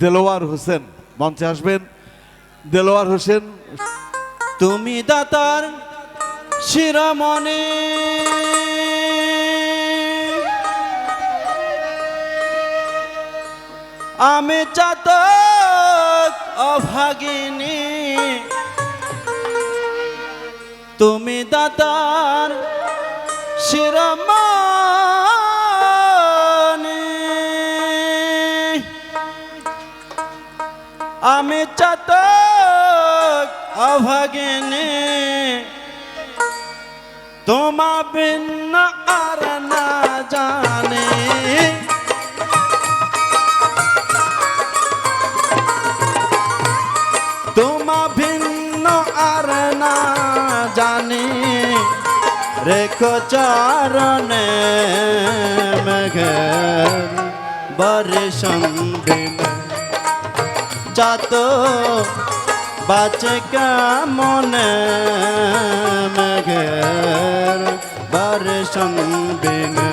দেলোয়ার হোসেন, মঞ্চে আসবেন। দেলোয়ার হোসেন, তুমি দাতার শিরমণি। আমি চাতক অভাগিনী। তুমি দাতার শিরমণি। আমি চাতক, অভাগিনী। তোমা ভিন্ন আর না জানে। তোমা ভিন্ন আর না জানি। রেখো চরণে মেঘের বর্ষণ বিনে চাত বাঁচে মনে মেঘের বর্ষণ বিনে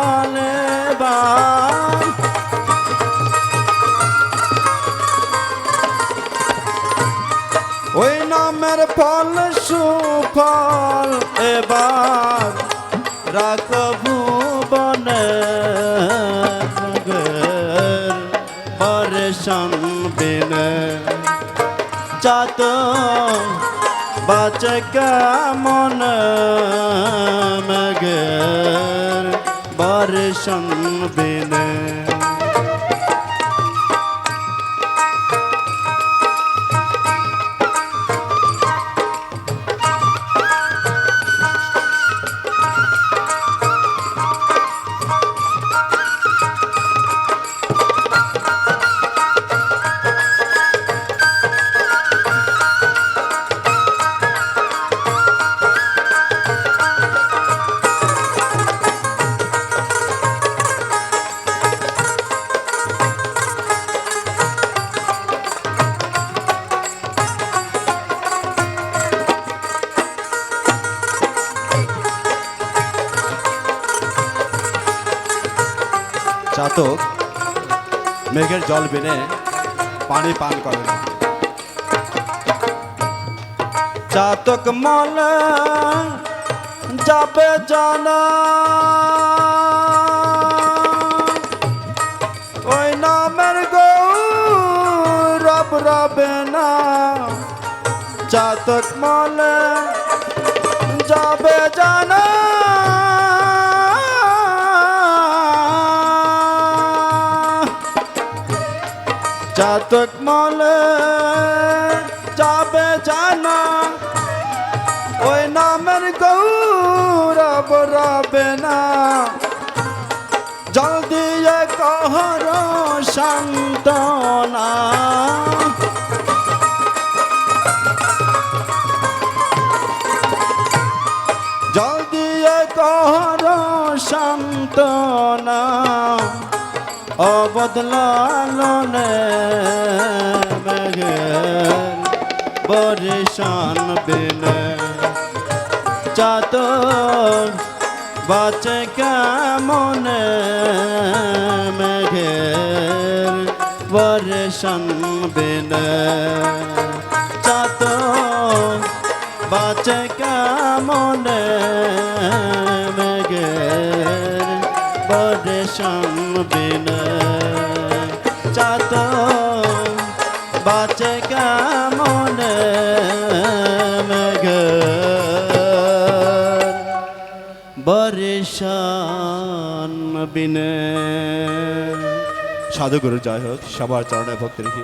নামের ফল সুফল এবার রাখবু বনে পরেশান বিনে। চাত বাঁচে কেমন মগের বর্ষণ বিনে? চাতক মেঘের জল বিনে পানি পান করে। না চাতক মল যাবে জানা। ওই নামের গৌরব রবে না। চাতক মল যাবে জানা। চাতক মলে যাবে জানা, ওই নামের গৌরব রবে না। জলদি কহর শান্তনা জলদি কহর শান্তনা অবদলালনে মেঘের বরিশান বিনে। চাত বাঁচে কেমন মেঘের বর্ষণ বিন। চাত বাঁচে কেমন মেঘের বর্ষণ বিন চাত বাঁচে কেমন মেঘের বর্ষণ বিনে। সাধুগুরু জয় হোক, সবার চরণে ভক্তি রেখে।